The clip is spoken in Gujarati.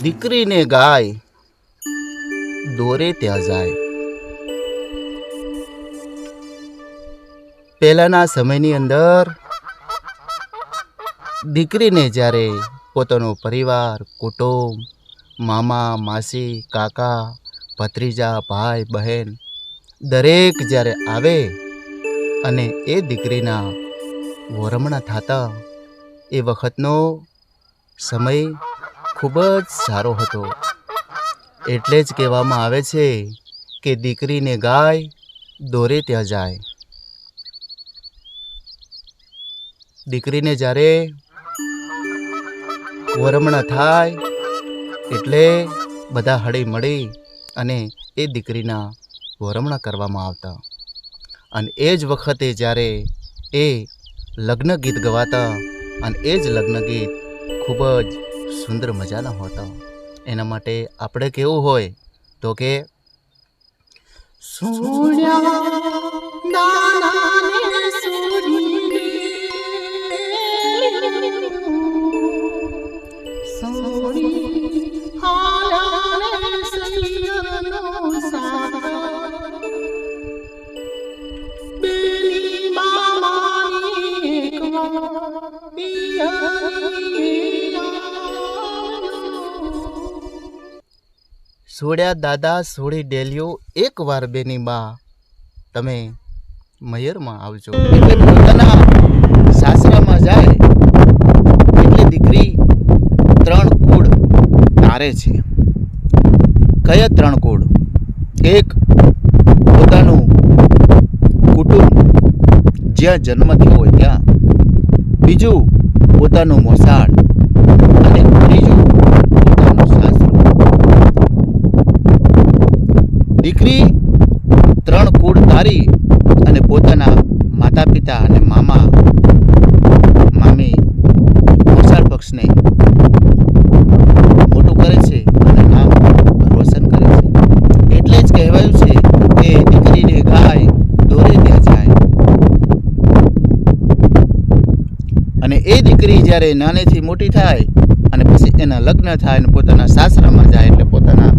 દીકરીને ગાય, દોરે ત્યાં જાય. પહેલાના સમયની અંદર દીકરીને જ્યારે પોતાનો પરિવાર, કુટુંબ, મામા, માસી, કાકા, ભત્રીજા, ભાઈ, બહેન દરેક જ્યારે આવે અને એ દીકરીના વરમણા થતા એ વખતનો સમય ખૂબ જ સારો હતો. એટલે જ કહેવામાં આવે છે કે દીકરીને ગાય દોરે ત્યાં જાય. દીકરીને જ્યારે વરમણા થાય એટલે બધા હળી મળી અને એ દીકરીના વરમણા કરવામાં આવતા. અને એ જ વખતે જ્યારે એ લગ્ન ગીત ગવાતા અને એ જ લગ્ન ગીત ખૂબ જ સુંદર મજાના હોતા એના માટે આપણે કેવું હોય તો કે સોડ્યા દાદા સોડી ડેલિયો એક વાર બેની બા. તમે મયરમાં આવજો. એટલે પોતાના સાસરામાં જાય, એટલે દીકરી ત્રણ કુળ તારે છે. કયા ત્રણ કુળ? એક, પોતાનું કુટુંબ જ્યાં જન્મ થયો હોય ત્યાં. બીજું, પોતાનું મોસાળ અને ત્રીજું પોતાનું સાસરું દીકરી, ત્રણ કુળ તારી અને પોતાના માતા પિતા અને મામા, મામી મોસાળ પક્ષને મોટું કરે છે અને નામ રોશન કરે છે. એટલે જ કહેવાયું છે કે દીકરીને ગાય દોરે ત્યાં જાય. અને એ દીકરી જ્યારે નાનેથી મોટી થાય અને પછી એના લગ્ન થાય અને પોતાના સાસરામાં જાય એટલે પોતાના